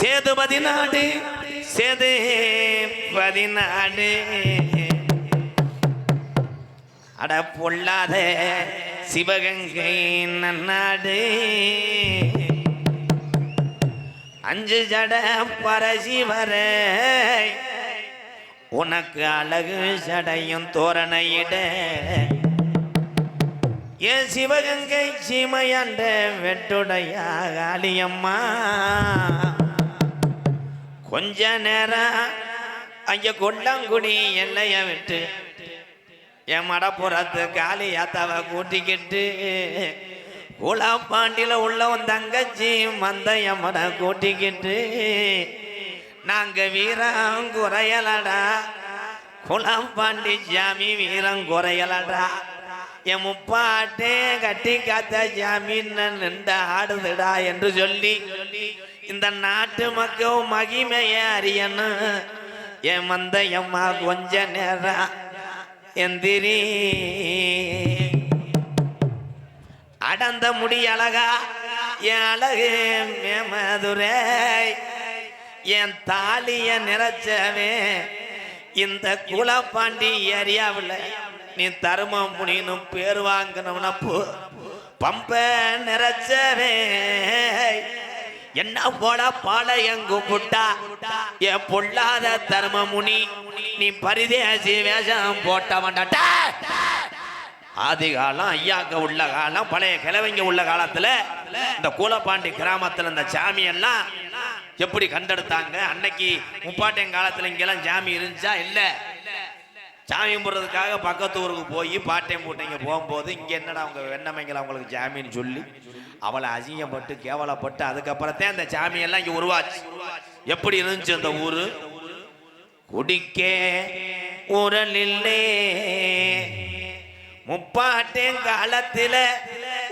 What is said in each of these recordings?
சேதுபதி நாடு சேது பதினாடு அட பொல்லாத சிவகங்கை நன்னாடு. அஞ்சு ஜட பரசி வர. உனக்கு அழகு சடையும் தோரணையிட. என் சிவகங்கை சீமையாண்ட வெட்டுடைய காளியம்மா. கொஞ்ச நேரம் அங்க கொண்டாங்குடி எல்லைய விட்டு என் மடப்புறத்து காளி யாத்தாவை கூட்டிக்கிட்டு உலப்பாண்டியில் உள்ள உன் தங்கச்சி வந்த என் மடம் கூட்டிக்கிட்டு நாங்க வீரம் குறையலடா. குளம்பாண்டி சாமி வீரம் குறையலடா. என் முப்பாட்டே கட்டி காத்த சாமின்னு நின்று ஆடுதுடா என்று சொல்லி சொல்லி இந்த நாட்டு மக்கள் மகிமைய அறியணும். என் மந்தையம்மா கொஞ்ச நேரம் எந்திரி. அடந்த முடி அழகா என் அழகு மேமதுரை என் தாலிய நிறைச்சவே இந்த குலப்பாண்டி ஏரியாவில் நீ தருமம் புனினும் பேர் வாங்கணும்னா போ. பம்ப நிறைச்சவே. என்ன போல பாளையங்கு புட்டா? என் பொல்லாத தர்மமுனி நீ பரிதேசி வேஷம் போட்டவன்டா. ஆதி காலம் ஐயாக்க உள்ள காலம் பழைய கிழவங்க உள்ள காலத்துல இந்த கூலப்பாண்டி கிராமத்துல இந்த சாமி எல்லாம் எப்படி கண்டெடுத்தாங்க? அன்னைக்கு முப்பாட்டையன் காலத்துல இங்கெல்லாம் சாமி இருந்துச்சா? இல்லை. சாமி கும்பிட்றதுக்காக பக்கத்து ஊருக்கு போய் பாட்டையும் பூட்டைங்க போகும்போது இங்கே என்னடா அவங்க வெண்ணமைங்கள அவங்களுக்கு சாமின்னு சொல்லி அவளை அசிங்கப்பட்டு கேவலப்பட்டு அதுக்கப்புறத்தே அந்த சாமியெல்லாம் இங்கே உருவாச்சு. எப்படி இருந்துச்சு அந்த ஊரு? குடிக்க உரலில்லே முப்பாட்டேன் காலத்தில்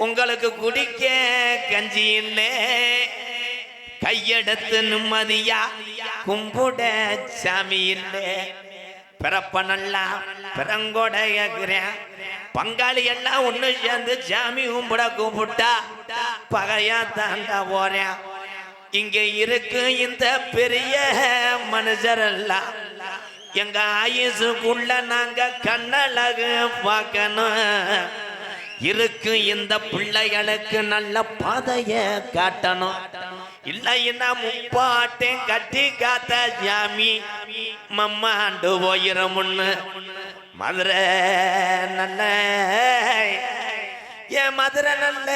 உங்களுக்கு குடிக்க கஞ்சி இல்லை. கையெடுத்து நிம்மதியா கும்பிட சாமி இல்லை. பிறப்ப நல்லா பிறங்கொடையக்கிறேன் பங்காளி எல்லாம் ஒண்ணு சேர்ந்து சாமி கும்பிட கும்பிட்டா பகையா தாண்டா போறேன். இங்க இருக்கு இந்த பெரிய மனுஷரெல்லாம் எங்க ஆயுசுக்குள்ள நாங்க கண்ணழகு பார்க்கணும். இருக்கு இந்த பிள்ளைகளுக்கு நல்ல பாதைய காட்டணும். இல்லைன்னா முப்பாட்டையும் கட்டி காத்த ஜாமி. மம்மாண்டு போயிரமுன்னு மதுரை நல்ல என் மதுரை நல்ல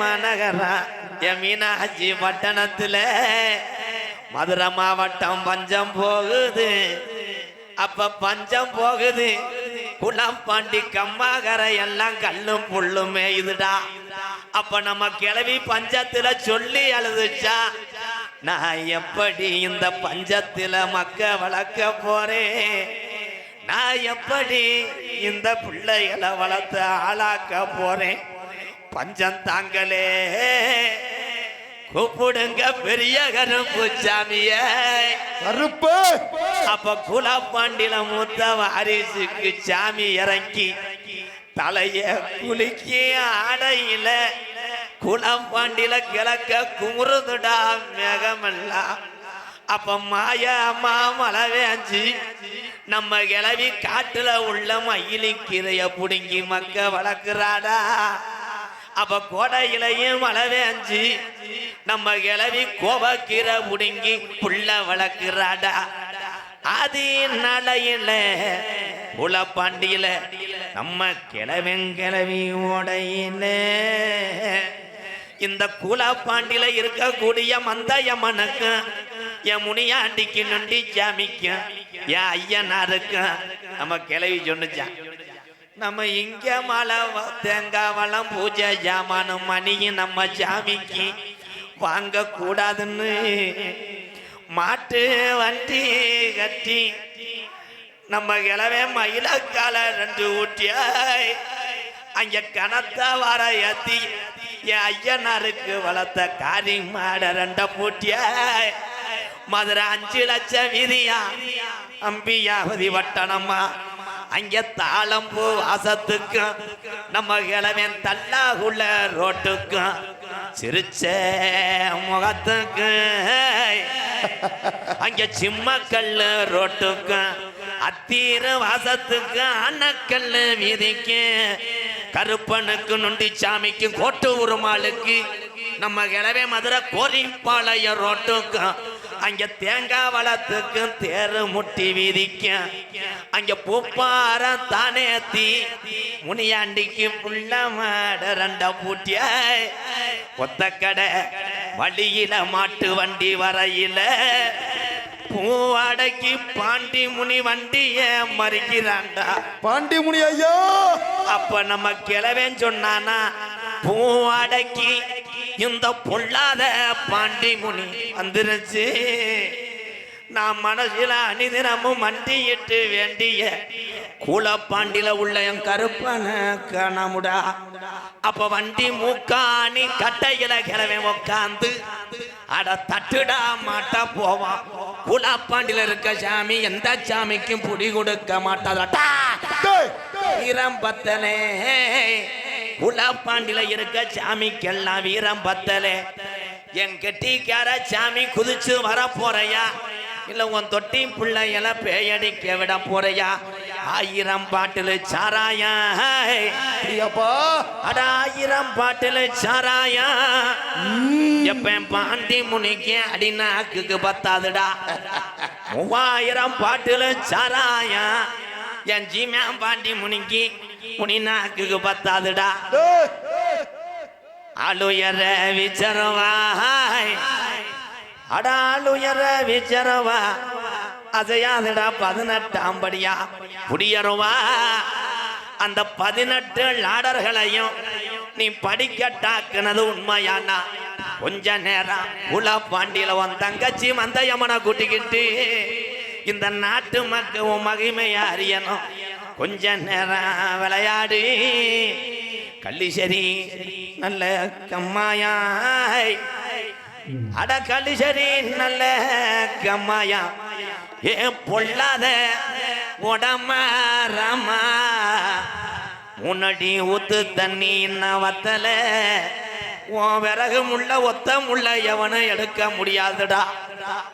மனகரா. என் மீனாட்சி பட்டணத்துல. மதுரை மாவட்டம் பஞ்சம் போகுது. அப்ப பஞ்சம் போகுது. குளம் பாண்டி கம்மாகரை எல்லாம் கல்லும் புல்லுமே இதுடா. அப்ப நம்ம கிளவி பஞ்சத்துல சொல்லி அழுதுச்சா? நான் எப்படி இந்த பஞ்சத்துல மக்க வளர்க்க போறேன்? நான் எப்படி இந்த பிள்ளைகளை வளர்த்து ஆளாக்க போறேன்? பஞ்சம் தாங்களே. கூப்பிடுங்க பெரிய கருப்பு சாமியே. கருப்பு. அப்ப குலப்பாண்டில மூத்த வாரிசுக்கு சாமி இறங்கி தலைய குலுக்கி குளம் பாண்டில கிழக்க குமுறுதுடா மேகமெல்லாம் அப்ப மாயா மழை வேஞ்சு நம்ம கிளவி காட்டுல உள்ள மயிலிக்கிறைய புடுங்கி மக்க வளர்க்குறாடா. அப்ப கோடையிலையும் மழை வேஞ்சு நம்ம கிளவி கோபக்கீரை புடுங்கி புள்ள வளர்க்குறாடா. அது நடையில உலப்பாண்டியில நம்ம கிளவெங்கிழவி ஓடையில இந்த கூலாப்பாண்டில இருக்கக்கூடிய மந்தயமனுக்கு என் முனியாண்டிக்கு நொண்டி சாமிக்கும் என் ஐயனாருக்கும் நம்ம கிளவி சொன்னுச்சான் நம்ம இங்க மலை தேங்காய் வளம் பூஜை ஜாமானும் மணியும் நம்ம சாமிக்கு வாங்க கூடாதுன்னு மாட்டு வண்டி கட்டி நம்ம கிளவே மயிலக்கால ரெண்டு ஊட்டியாய். அங்க கனத்த வர ஏத்தி என் ஐயனாருக்கு வளர்த்த காரி மாட ரெண்ட பூட்டியாய். மதுரை அஞ்சு லட்சம் விதியா அம்பியாவதி வட்டணம்மா. அங்க தாளம்பூ வாசத்துக்கும் நம்ம கிழவன் தள்ளாகுள்ள ரோட்டுக்கும் சிரிச்ச முகத்துக்கும். அங்க சிம்மக்கல்லு ரோட்டுக்கும் அத்தீர வாசத்துக்கு அன்னக்கல்லு வீதிக்கு கருப்பனுக்கு நொண்டி சாமிக்கும் கோட்டு உருமாளுக்கு நம்ம கிழவே மதுரை கோரிப்பாளைய ரோட்டுக்கும் அங்க தேங்காய் வளத்துக்கும் தேரு முட்டி வீதிக்கும் அங்க பூப்பார தானேத்தி முனியாண்டிக்கு புள்ள மாட ரெண்ட பூட்டிய. ஒத்த கடை வழியில மாட்டு வண்டி வரையில. பூவாடைக்கு பாண்டி முனி வண்டிய மறிக்கிறான்டா பாண்டி முனி ஐயா. அப்ப நம்ம கிழவன் சொன்னானா பூவாடைக்கு இந்த பொல்லாத பாண்டி முனி வந்துருச்சு. நான் மனசுல அனிதினமும் மண்டியிட்டு வேண்டிய கூலப்பாண்டில உள்ள என் கருப்பன காணமுடா. அப்ப வண்டி மூக்காணி கட்டையில கிழமை உக்காந்து அட தட்டுடா மாட்டா போவான் கூலப்பாண்டில இருக்க சாமி எந்த சாமிக்கும் புடி கொடுக்க மாட்டாதா டேய், வீரம் பத்தலே உலப்பாண்டில இருக்க சாமிக்கெல்லாம் வீரம் பத்தலே. என் கெட்டிக்கார சாமி குதிச்சு வர போறையா? இல்ல உன் தொட்டி பிள்ளைகள பேயடிக்க விட போறையா? ஆயிரம் பாட்டுல சாராயா? அட ஆயிரம் பாட்டுல சாராயா? எப்ப பாண்டி முனிக்கு அடிநாக்குக்கு பத்தாதுடா. மூவாயிரம் பாட்டுல சாராயா? என் ஜீமியா பாண்டி முனிக்கு முனி நாக்குக்கு பத்தாதுடா அலுயர விச்சரவாய் அடாலுயர விச்சரவா. அசையாதுடா பதினெட்டாம் படியா. குடியருவா அந்த பதினெட்டு லாடர்களையும் நீ படிக்கட்டாக்குனது உண்மையானா? கொஞ்ச நேரம் உல பாண்டியில உன் தங்கச்சி மந்தயமனை கூட்டிக்கிட்டு இந்த நாட்டு மக்கள் மகிமையை அறியணும். கொஞ்ச நேரம் விளையாடு. கள்ளிசரி நல்ல கம்மாயாய். அட கள்ளிசரி நல்ல கம்மாயா. ஏ பொல்லாத உடமாரமா முன்னாடி ஊத்து தண்ணி என்ன வத்தல. உன் விறகு முள்ள ஒத்த முள்ள எவனும் எடுக்க முடியாதுடா.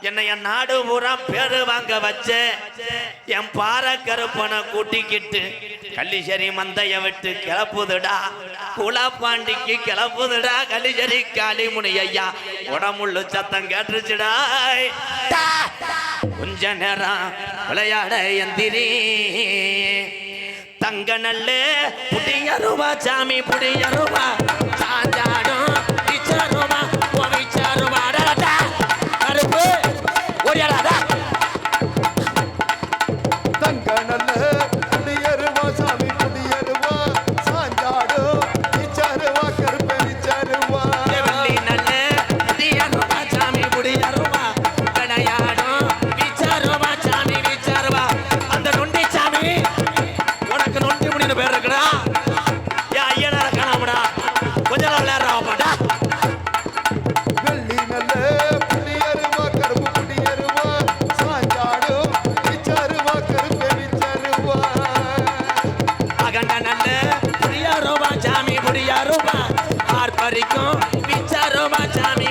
என்னை என் நாடு பூரா பேரு வாங்க வச்ச. என் பாறை கருப்பனை கூட்டிக்கிட்டு கள்ளிசரி மந்தைய விட்டு கிளப்புதுடா. குலாப்பாண்டிக்கு கிளப்புதுடா கள்ளிசரி காளிமுனி ஐயா. உடம்புள்ள சத்தம் கேட்டுருச்சுடா கொஞ்ச நேரம் விளையாட எந்திரி. தங்க நல்ல புடியருவா சாமி புடியருவா. சாஞ்சாடும் சாஞ்சாடு ஒவிச்சருவா வரைக்கும் விசாரமா சாமி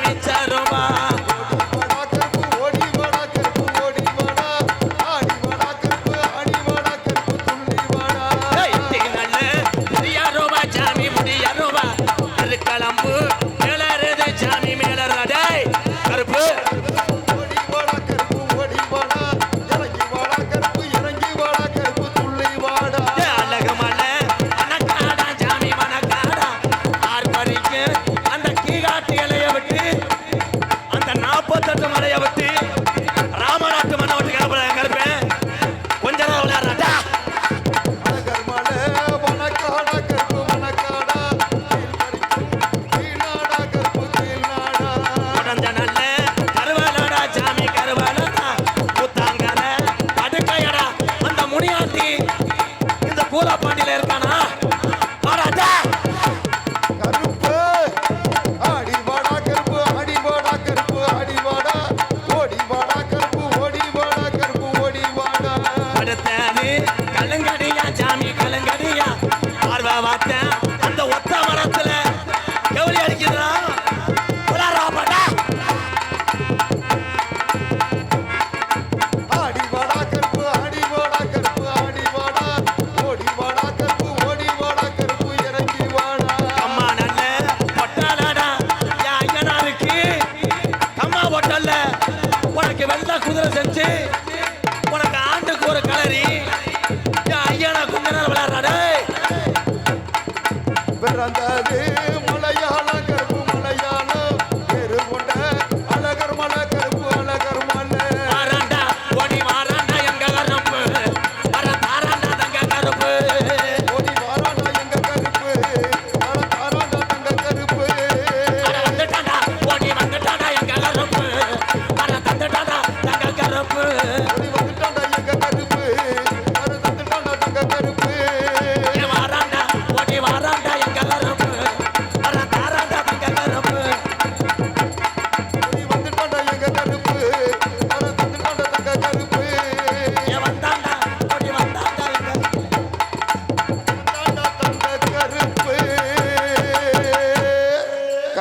சுதந்திரம் செஞ்சு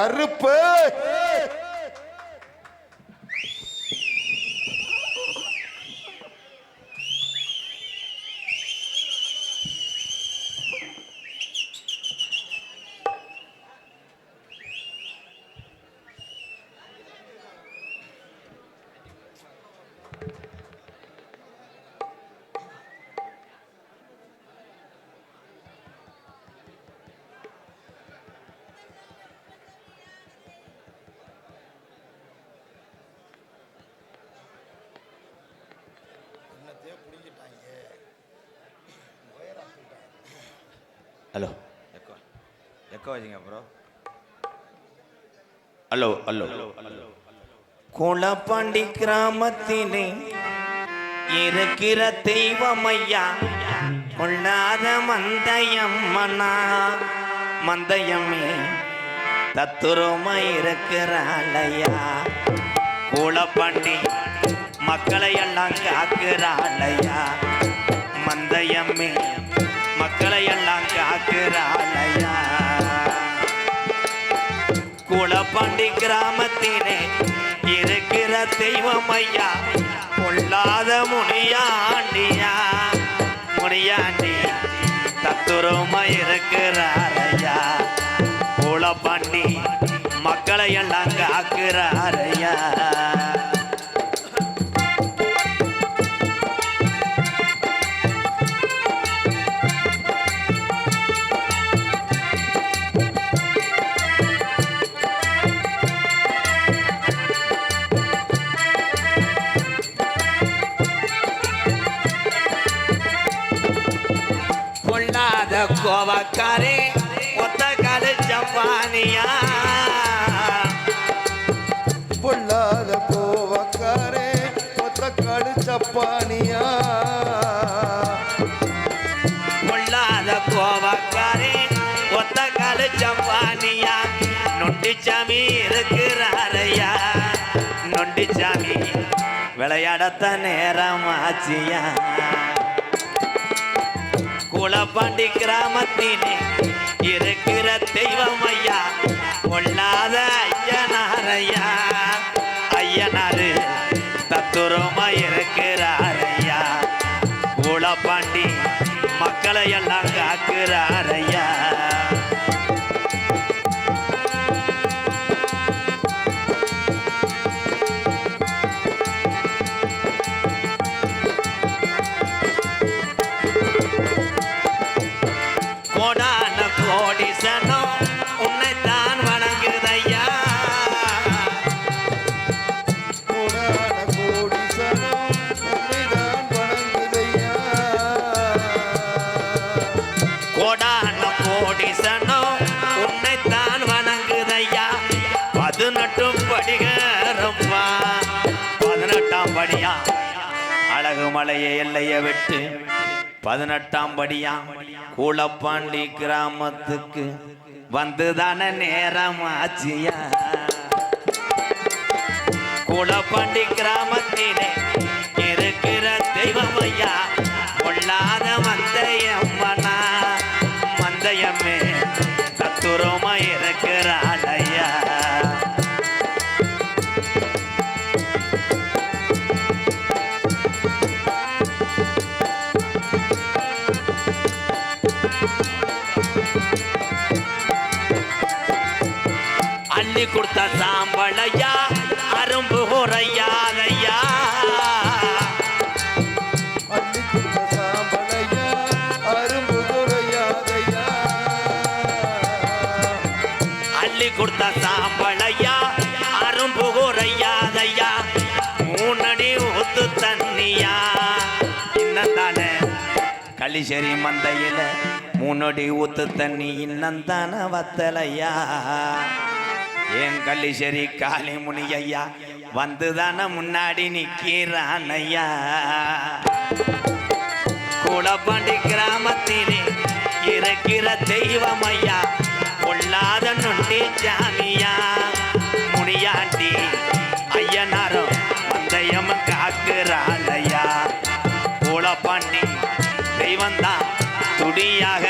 கருப்பு ஹலோ எக்கோ எக்கோ வச்சுங்க ப்ரோ ஹலோ ஹலோ குளப்பாண்டி கிராமத்திலே இருக்கிற தெய்வம் ஐயா கொள்ளாத மந்தயம் மன்னா மந்தயமே தத்துரமா இருக்கிறாளையா? கூளப்பாண்டி மக்களை எல்லாம் காக்கிறாளையா? மந்தயமே மக்களை எல்லாம் காக்கிறாளையா குளப்பாண்டி கிராமத்திலே இருக்கிற தெய்வம் ஐயா பொல்லாத முனியாண்டியா. முனியாண்டி தத்துரமா இருக்கிறாரையா குளப்பாண்டி மக்களை எல்லாம் காக்கிறாரையா கோவக்காரே ஒத்த கால ஜப்பானியா பொல்லாத கோவக்காரே ஒத்தக்காடு சப்பானியா பொல்லாத கோவக்காரே ஒத்த கால ஜப்பானியா நொண்டிச்சாமி இருக்கிறாரையா. நொண்டிச்சாமி விளையாடத்த நேரமாச்சியா குளப்பாண்டி கிராமத்தினே இருக்கிற தெய்வம் ஐயா பொல்லாத ஐயனாரையா? ஐயனாரு தத்துரமா இருக்கிறார் ஐயா குளப்பாண்டி மக்களை எல்லாம் காக்கிறார் ஐயா பதினெட்டும் படிகரப்பா பதினெட்டாம் படியா. அழகு மலையை எல்லைய விட்டு பதினெட்டாம் படியா. கூளப்பாண்டி கிராமத்துக்கு வந்துதான நேரம் ஆச்சியா குளப்பாண்டி கிராமத்திலே இருக்கிற தெய்வமையா கொடுத்த சாம்பளையா அரும்பு புகுறையாதையா அள்ளி கொடுத்த சாம்பலையா அரும்பு குறையாதையா சாம்பளையா மூணடி ஊத்து தண்ணியா? இன்னந்தானே களிசேரி மந்தையில மூணடி ஊத்து தண்ணி இன்னந்தான வத்தலையா? ஏன் கள்ளிசேரி காளிமுனி ஐயா வந்துதான முன்னாடி நிக்கிறான் ஐயா கூடப்பாண்டி கிராமத்திலே இருக்கிற தெய்வம் ஐயா பொல்லாத நொண்டி ஜாமியா முனியாண்டி ஐயனாரோ வந்தயம் காக்குறான் ஐயா கூடப்பாண்டி தெய்வந்தான் துடியாக